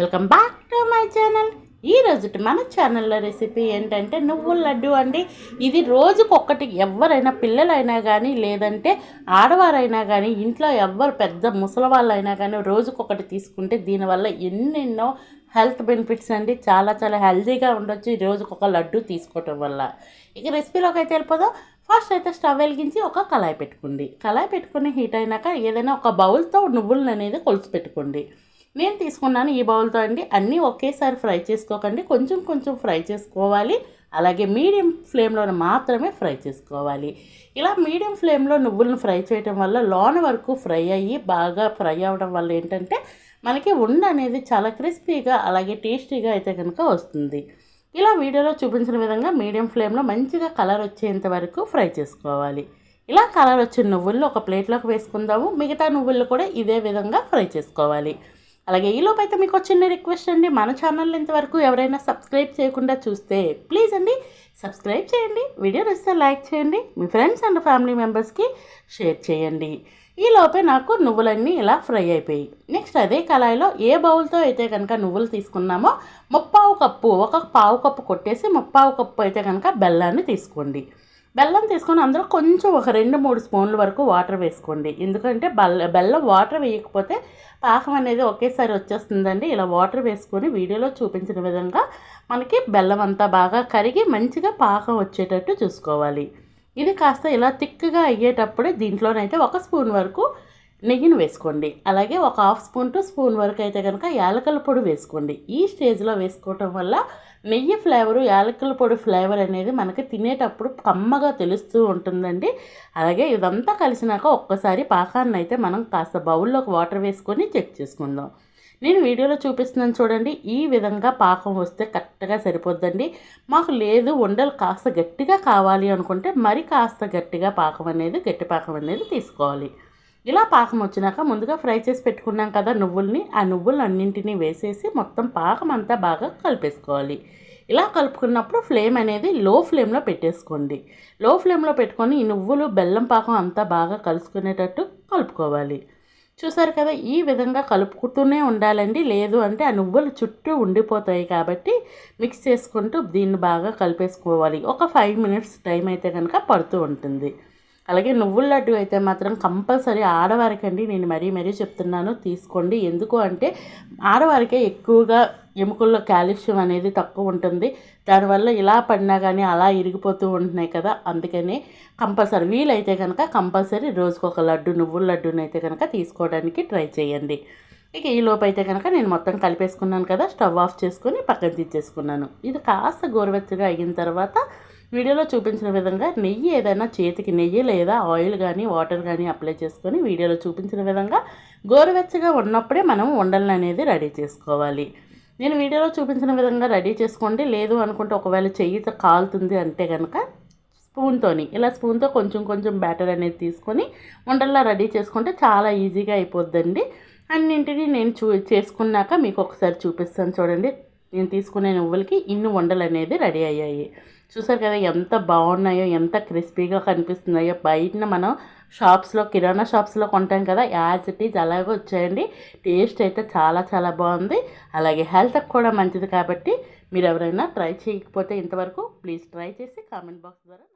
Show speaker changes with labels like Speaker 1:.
Speaker 1: Welcome back to my channel ఈ రోజు మన ఛానల్లో రెసిపీ ఏంటంటే నువ్వుల లడ్డు అండి. ఇది రోజుకొకటి ఎవరైనా పిల్లలైనా కానీ లేదంటే ఆడవారైనా కానీ ఇంట్లో ఎవరు పెద్ద ముసలవాళ్ళైనా కానీ రోజుకొకటి తీసుకుంటే దీనివల్ల ఎన్నెన్నో హెల్త్ బెనిఫిట్స్ అండి. చాలా చాలా హెల్తీగా ఉండొచ్చు ఈ రోజుకొక లడ్డు తీసుకోవటం వల్ల. ఇక రెసిపీలోకి అయితే వెళ్ళిపోదాం. ఫస్ట్ అయితే స్టవ్ వెలిగించి ఒక కళాయి పెట్టుకోండి. కళాయి పెట్టుకుని హీట్ అయినాక ఏదైనా ఒక బౌల్తో నువ్వులను అనేది కొలిసి పెట్టుకోండి నేను తీసుకున్నాను ఈ బౌల్తో అండి. అన్నీ ఒకేసారి ఫ్రై చేసుకోకండి. కొంచెం కొంచెం ఫ్రై చేసుకోవాలి. అలాగే మీడియం ఫ్లేమ్లో మాత్రమే ఫ్రై చేసుకోవాలి. ఇలా మీడియం ఫ్లేమ్లో నువ్వులను ఫ్రై చేయడం వల్ల లోన వరకు ఫ్రై అయ్యి బాగా ఫ్రై అవ్వడం వల్ల ఏంటంటే మనకి ఉండ అనేది చాలా క్రిస్పీగా అలాగే టేస్టీగా అయితే కనుక వస్తుంది. ఇలా వీడియోలో చూపించిన విధంగా మీడియం ఫ్లేమ్లో మంచిగా కలర్ వచ్చేంత వరకు ఫ్రై చేసుకోవాలి. ఇలా కలర్ వచ్చిన నువ్వులు ఒక ప్లేట్లోకి వేసుకుందాము. మిగతా నువ్వులు కూడా ఇదే విధంగా ఫ్రై చేసుకోవాలి. అలాగే ఈ అయితే మీకు చిన్న రిక్వెస్ట్ అండి. మన ఛానల్ ఇంతవరకు ఎవరైనా సబ్స్క్రైబ్ చేయకుండా చూస్తే ప్లీజ్ అండి సబ్స్క్రైబ్ చేయండి. వీడియో నచ్చితే లైక్ చేయండి. మీ ఫ్రెండ్స్ అండ్ ఫ్యామిలీ మెంబర్స్కి షేర్ చేయండి. ఈ లోపే నాకు నువ్వులన్నీ ఇలా ఫ్రై అయిపోయాయి. నెక్స్ట్ అదే కళాయిలో ఏ బౌల్తో అయితే కనుక నువ్వులు తీసుకున్నామో ముప్పావు కప్పు ఒక పావు కప్పు కొట్టేసి ముప్పావు కప్పు అయితే కనుక బెల్లాన్ని తీసుకోండి. బెల్లం తీసుకొని అందులో కొంచెం ఒక రెండు మూడు స్పూన్ల వరకు వాటర్ వేసుకోండి. ఎందుకంటే బెల్ల బెల్లం వాటర్ వేయకపోతే పాకం అనేది ఒకేసారి వచ్చేస్తుందండి. ఇలా వాటర్ వేసుకొని వీడియోలో చూపించిన విధంగా మనకి బెల్లం అంతా బాగా కరిగి మంచిగా పాకం వచ్చేటట్టు చూసుకోవాలి. ఇది కాస్త ఇలా థిక్గా అయ్యేటప్పుడే దీంట్లోనైతే ఒక స్పూన్ వరకు నెయ్యిని వేసుకోండి. అలాగే ఒక హాఫ్ స్పూన్ టు స్పూన్ వరకు అయితే కనుక యాలకల పొడి వేసుకోండి. ఈ స్టేజ్లో వేసుకోవటం వల్ల నెయ్యి ఫ్లేవరు యాలకల పొడి ఫ్లేవర్ అనేది మనకి తినేటప్పుడు కమ్మగా తెలుస్తూ ఉంటుందండి. అలాగే ఇదంతా కలిసినాక ఒక్కసారి పాకాన్ని అయితే మనం కాస్త బౌల్లోకి వాటర్ వేసుకొని చెక్ చేసుకుందాం. నేను వీడియోలో చూపిస్తున్నాను చూడండి ఈ విధంగా పాకం వస్తే కరెక్ట్గా సరిపోద్దండి. మాకు లేదు ఉండలు కాస్త గట్టిగా కావాలి అనుకుంటే మరి కాస్త గట్టిగా పాకం అనేది గట్టి పాకం అనేది తీసుకోవాలి. ఇలా పాకం వచ్చినాక ముందుగా ఫ్రై చేసి పెట్టుకున్నాం కదా నువ్వుల్ని ఆ నువ్వులు అన్నింటినీ వేసేసి మొత్తం పాకం అంతా బాగా కలిపేసుకోవాలి. ఇలా కలుపుకున్నప్పుడు ఫ్లేమ్ అనేది లో ఫ్లేమ్లో పెట్టేసుకోండి. లో ఫ్లేమ్లో పెట్టుకొని ఈ నువ్వులు బెల్లం పాకం అంతా బాగా కలుసుకునేటట్టు కలుపుకోవాలి. చూసారు కదా ఈ విధంగా కలుపుకుంటూనే ఉండాలండి. లేదు అంటే ఆ నువ్వులు చుట్టూ ఉండిపోతాయి కాబట్టి మిక్స్ చేసుకుంటూ దీన్ని బాగా కలిపేసుకోవాలి. ఒక ఫైవ్ మినిట్స్ టైం అయితే కనుక పడుతూ ఉంటుంది. అలాగే నువ్వుల లడ్డు అయితే మాత్రం కంపల్సరీ ఆడవారికండి. నేను మరీ మరీ చెప్తున్నాను తీసుకోండి. ఎందుకు అంటే ఆడవారికే ఎక్కువగా ఎముకల్లో కాల్షియం అనేది తక్కువ ఉంటుంది. దానివల్ల ఇలా పడినా కానీ అలా ఇరిగిపోతూ ఉంటున్నాయి కదా అందుకని కంపల్సరీ వీలైతే కనుక కంపల్సరీ రోజుకు ఒక లడ్డు నువ్వుల లడ్డుని అయితే కనుక తీసుకోవడానికి ట్రై చేయండి. ఇక ఈ లోపు అయితే కనుక నేను మొత్తం కలిపేసుకున్నాను కదా స్టవ్ ఆఫ్ చేసుకొని పక్కన తీసేసుకున్నాను. ఇది కాస్త గోరువెచ్చగా అయిన తర్వాత వీడియోలో చూపించిన విధంగా నెయ్యి ఏదైనా చేతికి నెయ్యి లేదా ఆయిల్ కానీ వాటర్ కానీ అప్లై చేసుకొని వీడియోలో చూపించిన విధంగా గోరువెచ్చగా ఉన్నప్పుడే మనం ఉండలను అనేది రెడీ చేసుకోవాలి. నేను వీడియోలో చూపించిన విధంగా రెడీ చేసుకోండి. లేదు అనుకుంటే ఒకవేళ చెయ్యితో కాలుతుంది అంటే కనుక స్పూన్తోని ఇలా స్పూన్తో కొంచెం కొంచెం బ్యాటర్ అనేది తీసుకొని ఉండల్లా రెడీ చేసుకుంటే చాలా ఈజీగా అయిపోద్దండి. అన్నింటినీ నేను చూ చేసుకున్నాక మీకు ఒకసారి చూపిస్తాను చూడండి. నేను తీసుకునే నువ్వులకి ఇన్ని వండలు అనేది రెడీ అయ్యాయి. చూసారు కదా ఎంత బాగున్నాయో ఎంత క్రిస్పీగా కనిపిస్తున్నాయో. బయటన మనం షాప్స్లో కిరాణా షాప్స్లో కొంటాం కదా యాజ్ ఇట్ ఈజ్ అలాగే వచ్చాయండి. టేస్ట్ అయితే చాలా చాలా బాగుంది. అలాగే హెల్త్కి కూడా మంచిది కాబట్టి మీరు ఎవరైనా ట్రై చేయకపోతే ఇంతవరకు ప్లీజ్ ట్రై చేసి కామెంట్ బాక్స్ ద్వారా